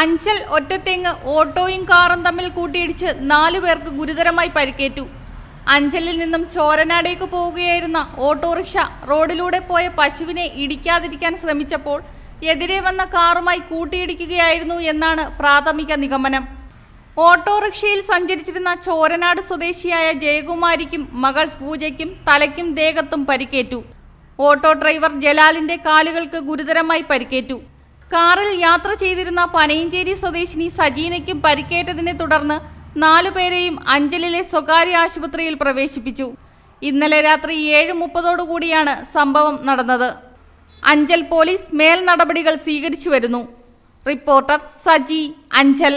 അഞ്ചൽ ഒറ്റത്തേങ്ങ് ഓട്ടോയും കാറും തമ്മിൽ കൂട്ടിയിടിച്ച് നാലു പേർക്ക് ഗുരുതരമായി പരിക്കേറ്റു. അഞ്ചലിൽ നിന്നും ചോരനാടേക്ക് പോവുകയായിരുന്ന ഓട്ടോറിക്ഷ റോഡിലൂടെ പോയ പശുവിനെ ഇടിക്കാതിരിക്കാൻ ശ്രമിച്ചപ്പോൾ എതിരെ വന്ന കാറുമായി കൂട്ടിയിടിക്കുകയായിരുന്നു എന്നാണ് പ്രാഥമിക നിഗമനം. ഓട്ടോറിക്ഷയിൽ സഞ്ചരിച്ചിരുന്ന ചോരനാട് സ്വദേശിയായ ജയകുമാരിക്കും മകൾ പൂജയ്ക്കും തലയ്ക്കും ദേഹത്തും പരിക്കേറ്റു. ഓട്ടോ ഡ്രൈവർ ജലാലിന്റെ കാലുകൾക്ക് ഗുരുതരമായി പരിക്കേറ്റു. കാറിൽ യാത്ര ചെയ്തിരുന്ന പനയഞ്ചേരി സ്വദേശിനി സജീനയ്ക്കും പരിക്കേറ്റതിനെ തുടർന്ന് നാലുപേരെയും അഞ്ചലിലെ സ്വകാര്യ ആശുപത്രിയിൽ പ്രവേശിപ്പിച്ചു. ഇന്നലെ രാത്രി ഏഴ് മുപ്പതോടുകൂടിയാണ് സംഭവം നടന്നത്. അഞ്ചൽ പോലീസ് മേൽ നടപടികൾ സ്വീകരിച്ചു വരുന്നു. റിപ്പോർട്ടർ സജി അഞ്ചൽ.